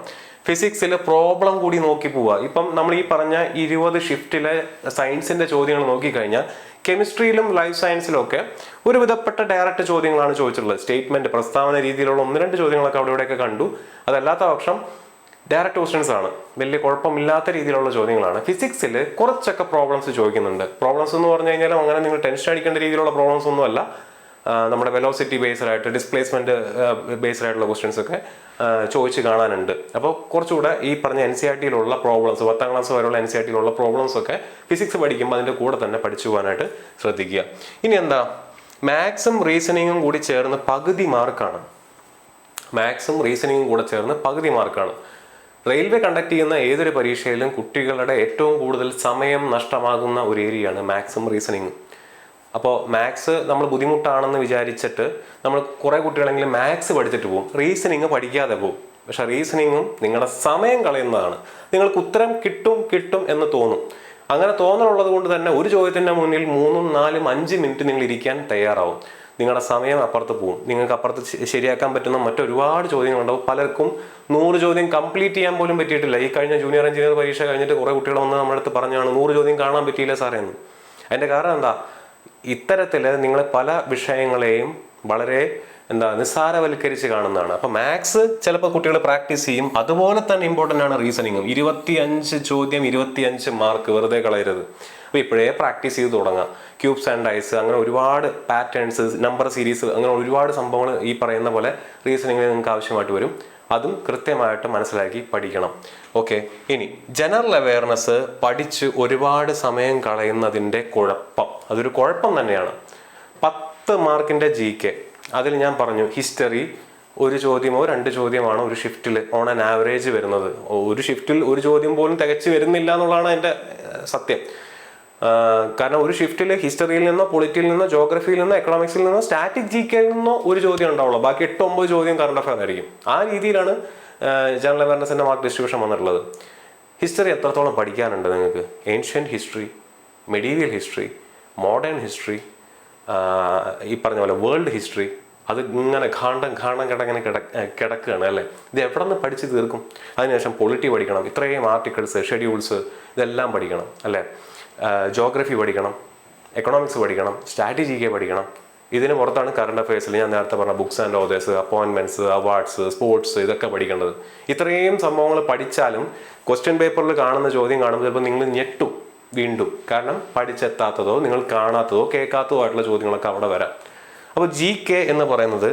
ഫിസിക്സിൽ പ്രോബ്ലം കൂടി നോക്കി പോവുക ഇപ്പം നമ്മൾ ഈ പറഞ്ഞ ഇരുപത് ഷിഫ്റ്റിലെ സയൻസിന്റെ ചോദ്യങ്ങൾ നോക്കിക്കഴിഞ്ഞാൽ കെമിസ്ട്രിയിലും ലൈഫ് സയൻസിലും ഒക്കെ ഒരു വിധപ്പെട്ട ഡയറക്റ്റ് ചോദ്യങ്ങളാണ് ചോദിച്ചിട്ടുള്ളത്. സ്റ്റേറ്റ്മെന്റ് പ്രസ്താവന രീതിയിലുള്ള ഒന്ന് രണ്ട് ചോദ്യങ്ങളൊക്കെ അവിടെ ഇവിടെയൊക്കെ കണ്ടു. അതല്ലാത്ത പക്ഷം ഡയറക്റ്റ് ക്വസ്റ്റ്യൻസ് ആണ്. വലിയ കുഴപ്പമില്ലാത്ത രീതിയിലുള്ള ചോദ്യങ്ങളാണ്. ഫിസിക്സിൽ കുറച്ചൊക്കെ പ്രോബ്ലംസ് ചോദിക്കുന്നുണ്ട്. പ്രോബ്ലംസ് എന്ന് പറഞ്ഞു കഴിഞ്ഞാൽ അങ്ങനെ നിങ്ങൾ ടെൻഷൻ അടിക്കേണ്ട രീതിയിലുള്ള പ്രോബ്ലംസ് ഒന്നും അല്ല ആ, നമ്മുടെ വെലോസിറ്റി ബേസ്ഡ് ആയിട്ട് ഡിസ്പ്ലേസ്മെന്റ് ബേസ്ഡ് ആയിട്ടുള്ള ക്വസ്റ്റ്യൻസ് ഒക്കെ ചോദിച്ച് കാണാനുണ്ട്. അപ്പോൾ കുറച്ചുകൂടെ ഈ പറഞ്ഞ എൻ സി ആർ ടിയിലുള്ള പ്രോബ്ലംസ് പത്താം ക്ലാസ് വരെയുള്ള എൻ സി ആർ ടിയിലുള്ള പ്രോബ്ലംസ് ഒക്കെ ഫിസിക്സ് പഠിക്കുമ്പോൾ അതിന്റെ കൂടെ തന്നെ പഠിച്ചു പോകാനായിട്ട് ശ്രദ്ധിക്കുക. ഇനി എന്താ? മാത്സും റീസണിങ്ങും കൂടി ചേർന്ന് പകുതി മാർക്കാണ്. മാത്സും റീസണിങ്ങും കൂടെ ചേർന്ന് പകുതി മാർക്കാണ്. റെയിൽവേ കണ്ടക്ട് ചെയ്യുന്ന ഏതൊരു പരീക്ഷയിലും കുട്ടികളുടെ ഏറ്റവും കൂടുതൽ സമയം നഷ്ടമാകുന്ന ഒരു ഏരിയയാണ് മാത്സും റീസണിങ്ങും അപ്പോൾ മാത്സ് നമ്മൾ ബുദ്ധിമുട്ടാണെന്ന് വിചാരിച്ചിട്ട് നമ്മൾ കുറേ കുട്ടികളെങ്കിലും മാത്സ് പഠിച്ചിട്ട് പോകും റീസണിങ് പഠിക്കാതെ പോകും പക്ഷേ റീസണിങ്ങും നിങ്ങളുടെ സമയം കളയുന്നതാണ്. നിങ്ങൾക്ക് ഉത്തരം കിട്ടും കിട്ടും എന്ന് തോന്നും. അങ്ങനെ തോന്നലുള്ളത് കൊണ്ട് തന്നെ ഒരു ചോദ്യത്തിന്റെ മുന്നിൽ മൂന്നും നാലും അഞ്ച് മിനിറ്റ് നിങ്ങൾ ഇരിക്കാൻ തയ്യാറാവും. നിങ്ങളുടെ സമയം അപ്പുറത്ത് പോകും നിങ്ങൾക്ക് അപ്പുറത്ത് ശരിയാക്കാൻ പറ്റുന്ന മറ്റൊരുപാട് ചോദ്യങ്ങളുണ്ടാവും. പലർക്കും നൂറ് ചോദ്യം കംപ്ലീറ്റ് ചെയ്യാൻ പോലും പറ്റിയിട്ടില്ല. ഈ കഴിഞ്ഞ ജൂനിയർ എഞ്ചിനീയർ പരീക്ഷ കഴിഞ്ഞിട്ട് കുറേ കുട്ടികൾ വന്ന് നമ്മുടെ പറഞ്ഞാണ് നൂറ് ചോദ്യം കാണാൻ പറ്റിയില്ല സാറേ എന്ന്. അതിന്റെ കാരണം എന്താ? ഇത്തരത്തിൽ നിങ്ങൾ പല വിഷയങ്ങളെയും വളരെ എന്താ നിസ്സാരവൽക്കരിച്ച് കാണുന്നതാണ്. അപ്പോൾ മാത്സ് ചിലപ്പോൾ കുട്ടികൾ പ്രാക്ടീസ് ചെയ്യും. അതുപോലെ തന്നെ ഇമ്പോർട്ടന്റ് ആണ് റീസണിങ്ങും ഇരുപത്തിയഞ്ച് ചോദ്യം ഇരുപത്തിയഞ്ച് മാർക്ക് വെറുതെ കളയരുത്. അപ്പോൾ ഇപ്പോഴേ പ്രാക്ടീസ് ചെയ്ത് തുടങ്ങാം. ക്യൂബ്സ് ആൻഡ് ഐസ് അങ്ങനെ ഒരുപാട് പാറ്റേൺസ് നമ്പർ സീരീസ് അങ്ങനെ ഒരുപാട് സംഭവങ്ങൾ ഈ പറയുന്ന പോലെ റീസണിങ്ങിൽ നിങ്ങൾക്ക് ആവശ്യമായിട്ട് വരും. അതും കൃത്യമായിട്ട് മനസ്സിലാക്കി പഠിക്കണം. ഓക്കെ ഇനി ജനറൽ അവയർനെസ് പഠിച്ച് ഒരുപാട് സമയം കളയുന്നതിന്റെ കുഴപ്പം. അതൊരു കുഴപ്പം തന്നെയാണ്. പത്ത് മാർക്കിന്റെ ജി കെ അതിൽ ഞാൻ പറഞ്ഞു ഹിസ്റ്ററി ഒരു ചോദ്യമോ രണ്ട് ചോദ്യമാണോ ഒരു ഷിഫ്റ്റിൽ ഓൺ ആൻ ആവറേജ് വരുന്നത്. ഒരു ഷിഫ്റ്റിൽ ഒരു ചോദ്യം പോലും തികച്ചു വരുന്നില്ല എന്നുള്ളതാണ് എന്റെ സത്യം. കാരണം ഒരു ഷിഫ്റ്റിൽ ഹിസ്റ്ററിയിൽ നിന്നോ പൊളിറ്റിയിൽ നിന്നോ ജോഗ്രഫിയിൽ നിന്നോ എക്കണോമിക്സിൽ നിന്നോ സ്റ്റാറ്റിക് ജി കെയിൽ നിന്നോ ഒരു ചോദ്യം ഉണ്ടാവുള്ളൂ. ബാക്കി എട്ട് ഒമ്പത് ചോദ്യം കറണ്ട് അഫയർ ആയിരിക്കും. ആ രീതിയിലാണ് ജനറൽ അവയർനെസിന്റെ മാർക്ക് ഡിസ്ട്രിബ്യൂഷൻ വന്നിട്ടുള്ളത്. ഹിസ്റ്ററി എത്രത്തോളം പഠിക്കാനുണ്ട് നിങ്ങൾക്ക്? Ancient history medieval history modern history ഈ പറഞ്ഞ പോലെ വേൾഡ് ഹിസ്റ്ററി അത് ഇങ്ങനെ ഖാണ്ടം ഖാണ്ടം കിടങ്ങനെ കിട കിടക്കുകയാണ് അല്ലേ? ഇത് എവിടെ നിന്ന് പഠിച്ച് തീർക്കും? അതിനുശേഷം പൊളിറ്റി പഠിക്കണം. ഇത്രയും ആർട്ടിക്കിൾസ് ഷെഡ്യൂൾസ് ഇതെല്ലാം പഠിക്കണം അല്ലേ? ജോഗ്രഫി പഠിക്കണം എക്കണോമിക്സ് പഠിക്കണം സ്ട്രാറ്റജി സ്ട്രാറ്റജിക്ക് പഠിക്കണം. ഇതിന് പുറത്താണ് കറണ്ട് അഫയേഴ്സിൽ ഞാൻ നേരത്തെ പറഞ്ഞ books and authors appointments awards sports ഇതൊക്കെ പഠിക്കേണ്ടത്. ഇത്രയും സംഭവങ്ങൾ പഠിച്ചാലും ക്വസ്റ്റ്യൻ പേപ്പറിൽ കാണുന്ന ചോദ്യം കാണുമ്പോൾ ചിലപ്പോൾ നിങ്ങൾ ഞെട്ടും വീണ്ടും. കാരണം പഠിച്ചെത്താത്തതോ നിങ്ങൾ കാണാത്തതോ കേൾക്കാത്തതോ ആയിട്ടുള്ള ചോദ്യങ്ങളൊക്കെ അവിടെ വരാം. അപ്പോൾ ജി കെ എന്ന് പറയുന്നത്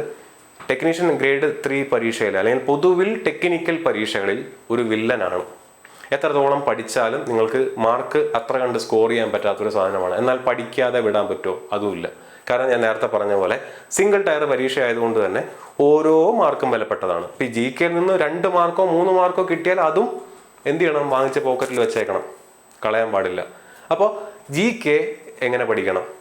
ടെക്നീഷ്യൻ ഗ്രേഡ് ത്രീ പരീക്ഷയിൽ അല്ലെങ്കിൽ പൊതുവിൽ ടെക്നിക്കൽ പരീക്ഷകളിൽ ഒരു വില്ലനാണ്. എത്രത്തോളം പഠിച്ചാലും നിങ്ങൾക്ക് മാർക്ക് അത്ര കണ്ട് സ്കോർ ചെയ്യാൻ പറ്റാത്തൊരു സാധനമാണ്. എന്നാൽ പഠിക്കാതെ വിടാൻ പറ്റുമോ? അതുമില്ല. കാരണം ഞാൻ നേരത്തെ പറഞ്ഞ പോലെ സിംഗിൾ ടയർ പരീക്ഷ ആയതുകൊണ്ട് തന്നെ ഓരോ മാർക്കും വിലപ്പെട്ടതാണ്. ഇപ്പം ഈ ജി കെയിൽ നിന്ന് രണ്ട് മാർക്കോ മൂന്ന് മാർക്കോ കിട്ടിയാൽ അതും എന്ത് ചെയ്യണം? വാങ്ങിച്ച പോക്കറ്റിൽ വെച്ചേക്കണം. കളയാൻ പാടില്ല. അപ്പോൾ ജി കെ എങ്ങനെ പഠിക്കണം?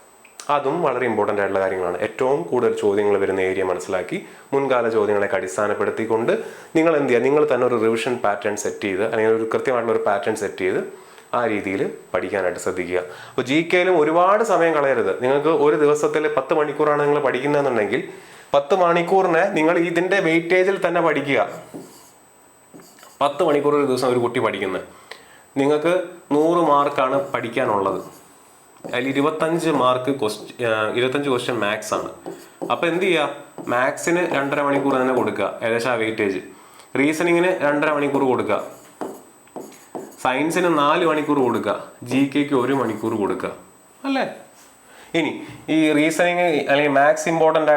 അതും വളരെ ഇമ്പോർട്ടന്റ് ആയിട്ടുള്ള കാര്യങ്ങളാണ്. ഏറ്റവും കൂടുതൽ ചോദ്യങ്ങൾ വരുന്ന ഏരിയ മനസ്സിലാക്കി മുൻകാല ചോദ്യങ്ങളെ അടിസ്ഥാനപ്പെടുത്തിക്കൊണ്ട് നിങ്ങൾ എന്ത് ചെയ്യുക? നിങ്ങൾ തന്നെ ഒരു റിവിഷൻ പാറ്റേൺ സെറ്റ് ചെയ്ത് അല്ലെങ്കിൽ ഒരു കൃത്യമായിട്ടുള്ള ഒരു പാറ്റേൺ സെറ്റ് ചെയ്ത് ആ രീതിയിൽ പഠിക്കാനായിട്ട് ശ്രദ്ധിക്കുക. അപ്പോൾ ജി കെയിലും ഒരുപാട് സമയം കളയരുത്. നിങ്ങൾക്ക് ഒരു ദിവസത്തിൽ പത്ത് മണിക്കൂറാണ് നിങ്ങൾ പഠിക്കുന്നതെന്നുണ്ടെങ്കിൽ പത്ത് മണിക്കൂറിനെ നിങ്ങൾ ഇതിന്റെ വെയിറ്റേജിൽ തന്നെ പഠിക്കുക. പത്ത് മണിക്കൂർ ഒരു ദിവസം ഒരു കുട്ടി പഠിക്കുന്നത്. നിങ്ങൾക്ക് നൂറ് മാർക്കാണ് പഠിക്കാനുള്ളത്. അതിൽ ഇരുപത്തഞ്ച് മാർക്ക് ക്വസ്റ്റ് ഇരുപത്തഞ്ച് ക്വസ്റ്റ്യൻ മാത്സ് ആണ്. അപ്പോൾ എന്ത് ചെയ്യുക മാത്സിന് രണ്ടര മണിക്കൂർ തന്നെ കൊടുക്കുക. ഏകദേശം ആ വെയിറ്റേജ് റീസണിങ്ങിന് രണ്ടര മണിക്കൂർ കൊടുക്കുക. സയൻസിന് നാല് മണിക്കൂർ കൊടുക്കുക. ജി കെക്ക് ഒരു മണിക്കൂർ കൊടുക്കുക. അല്ലേ? ഇനി ഈ റീസണിങ് അല്ലെങ്കിൽ മാത്സ് ഇമ്പോർട്ടന്റ്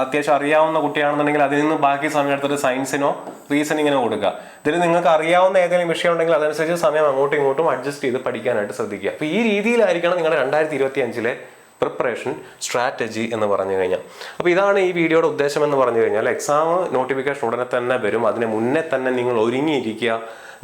അത്യാവശ്യം അറിയാവുന്ന കുട്ടിയാണെന്നുണ്ടെങ്കിൽ അതിൽ നിന്ന് ബാക്കി സമയം എടുത്തിട്ട് സയൻസിനോ റീസണിങ്ങിനോ കൊടുക്കുക. ഇതിൽ നിങ്ങൾക്ക് അറിയാവുന്ന ഏതെങ്കിലും വിഷയം ഉണ്ടെങ്കിൽ അതനുസരിച്ച് സമയം അങ്ങോട്ടും ഇങ്ങോട്ടും അഡ്ജസ്റ്റ് ചെയ്ത് പഠിക്കാനായിട്ട് ശ്രദ്ധിക്കുക. അപ്പോൾ ഈ രീതിയിലായിരിക്കണം നിങ്ങളുടെ രണ്ടായിരത്തി ഇരുപത്തി അഞ്ചിലെ പ്രിപ്പറേഷൻ സ്ട്രാറ്റജി എന്ന് പറഞ്ഞു കഴിഞ്ഞാൽ. അപ്പോൾ ഇതാണ് ഈ വീഡിയോയുടെ ഉദ്ദേശം എന്ന് പറഞ്ഞു കഴിഞ്ഞാൽ എക്സാം നോട്ടിഫിക്കേഷൻ ഉടനെ തന്നെ വരും. അതിന് മുന്നേ തന്നെ നിങ്ങൾ ഒരുങ്ങിയിരിക്കുക.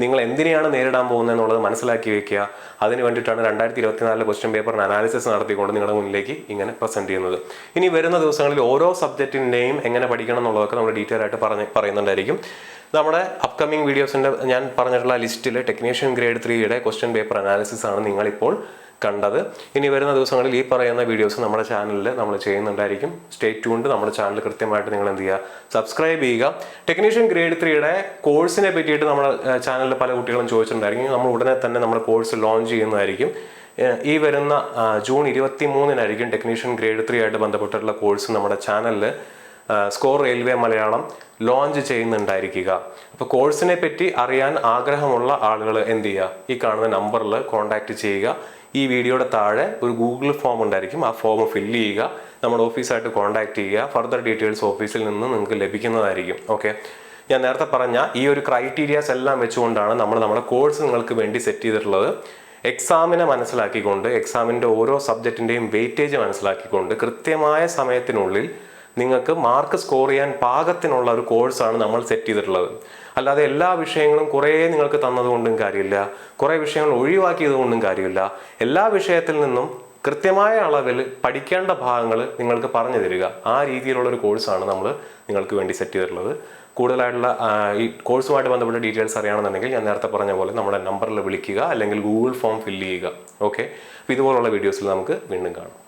നിങ്ങൾ എന്തിനെയാണ് നേരിടാൻ പോകുന്നത് എന്നുള്ളത് മനസ്സിലാക്കി വെക്കുക. അതിന് വേണ്ടിയിട്ടാണ് രണ്ടായിരത്തി ഇരുപത്തിനാലിലെ ക്വസ്റ്റ്യൻ പേപ്പറിന് അനാലിസിസ് നടത്തിക്കൊണ്ട് നിങ്ങളുടെ മുന്നിലേക്ക് ഇങ്ങനെ പ്രസന്റ് ചെയ്യുന്നത്. ഇനി വരുന്ന ദിവസങ്ങളിൽ ഓരോ സബ്ജക്റ്റിന്റെയും എങ്ങനെ പഠിക്കണം എന്നുള്ളതൊക്കെ നമ്മൾ ഡീറ്റെയിൽ ആയിട്ട് പറഞ്ഞ് പറയുന്നുണ്ടായിരിക്കും. നമ്മുടെ അപ്കമിങ് വീഡിയോസിന്റെ ഞാൻ പറഞ്ഞിട്ടുള്ള ലിസ്റ്റിൽ ടെക്നീഷ്യൻ ഗ്രേഡ് ത്രീയുടെ ക്വസ്റ്റ്യൻ പേപ്പർ അനാലിസിസ് ആണ് നിങ്ങളിപ്പോൾ കണ്ടത്. ഇനി വരുന്ന ദിവസങ്ങളിൽ ഈ പറയുന്ന വീഡിയോസ് നമ്മുടെ ചാനലിൽ നമ്മൾ ചെയ്യുന്നുണ്ടായിരിക്കും. സ്റ്റേ ട്യൂണ്ട് നമ്മുടെ ചാനൽ കൃത്യമായിട്ട് നിങ്ങൾ എന്ത് ചെയ്യുക? സബ്സ്ക്രൈബ് ചെയ്യുക. ടെക്നീഷ്യൻ ഗ്രേഡ് ത്രീയുടെ കോഴ്സിനെ പറ്റിയിട്ട് നമ്മുടെ ചാനലിൽ പല കുട്ടികളും ചോദിച്ചിട്ടുണ്ടായിരിക്കും. നമ്മൾ ഉടനെ തന്നെ നമ്മുടെ കോഴ്സ് ലോഞ്ച് ചെയ്യുന്നതായിരിക്കും. ഈ വരുന്ന ജൂൺ ഇരുപത്തി മൂന്നിനായിരിക്കും ടെക്നീഷ്യൻ ഗ്രേഡ് ത്രീ ആയിട്ട് ബന്ധപ്പെട്ടിട്ടുള്ള കോഴ്സ് നമ്മുടെ ചാനലിൽ സ്കോർ റെയിൽവേ മലയാളം ലോഞ്ച് ചെയ്യുന്നുണ്ടായിരിക്കുക. അപ്പോൾ കോഴ്സിനെ പറ്റി അറിയാൻ ആഗ്രഹമുള്ള ആളുകൾ എന്ത് ചെയ്യുക? ഈ കാണുന്ന നമ്പറിൽ കോൺടാക്റ്റ് ചെയ്യുക. ഈ വീഡിയോയുടെ താഴെ ഒരു ഗൂഗിൾ ഫോം ഉണ്ടായിരിക്കും. ആ ഫോം ഫില്ല് ചെയ്യുക. നമ്മുടെ ഓഫീസായിട്ട് കോൺടാക്ട് ചെയ്യുക. ഫർദർ ഡീറ്റെയിൽസ് ഓഫീസിൽ നിന്ന് നിങ്ങൾക്ക് ലഭിക്കുന്നതായിരിക്കും. ഓക്കെ ഞാൻ നേരത്തെ പറഞ്ഞ ഈ ഒരു ക്രൈറ്റീരിയാസ് എല്ലാം വെച്ചുകൊണ്ടാണ് നമ്മൾ നമ്മുടെ കോഴ്സ് നിങ്ങൾക്ക് വേണ്ടി സെറ്റ് ചെയ്തിട്ടുള്ളത്. എക്സാമിനെ മനസ്സിലാക്കിക്കൊണ്ട് എക്സാമിന്റെ ഓരോ സബ്ജക്റ്റിന്റെയും വെയിറ്റേജ് മനസ്സിലാക്കിക്കൊണ്ട് കൃത്യമായ സമയത്തിനുള്ളിൽ നിങ്ങൾക്ക് മാർക്ക് സ്കോർ ചെയ്യാൻ പാകത്തിനുള്ള ഒരു കോഴ്സാണ് നമ്മൾ സെറ്റ് ചെയ്തിട്ടുള്ളത്. അല്ലാതെ എല്ലാ വിഷയങ്ങളും കുറേ നിങ്ങൾക്ക് തന്നതുകൊണ്ടും കാര്യമില്ല. കുറേ വിഷയങ്ങൾ ഒഴിവാക്കിയത് കൊണ്ടും കാര്യമില്ല. എല്ലാ വിഷയത്തിൽ നിന്നും കൃത്യമായ അളവിൽ പഠിക്കേണ്ട ഭാഗങ്ങൾ നിങ്ങൾക്ക് പറഞ്ഞു തരിക. ആ രീതിയിലുള്ള ഒരു കോഴ്സാണ് നമ്മൾ നിങ്ങൾക്ക് വേണ്ടി സെറ്റ് ചെയ്തിട്ടുള്ളത്. കൂടുതലായിട്ടുള്ള ഈ കോഴ്സുമായിട്ട് ബന്ധപ്പെട്ട ഡീറ്റെയിൽസ് അറിയണമെന്നുണ്ടെങ്കിൽ ഞാൻ നേരത്തെ പറഞ്ഞ പോലെ നമ്മുടെ നമ്പറിൽ വിളിക്കുക അല്ലെങ്കിൽ ഗൂഗിൾ ഫോം ഫില്ല് ചെയ്യുക. ഓക്കെ? അപ്പോൾ ഇതുപോലുള്ള വീഡിയോസിൽ നമുക്ക് വീണ്ടും കാണാം.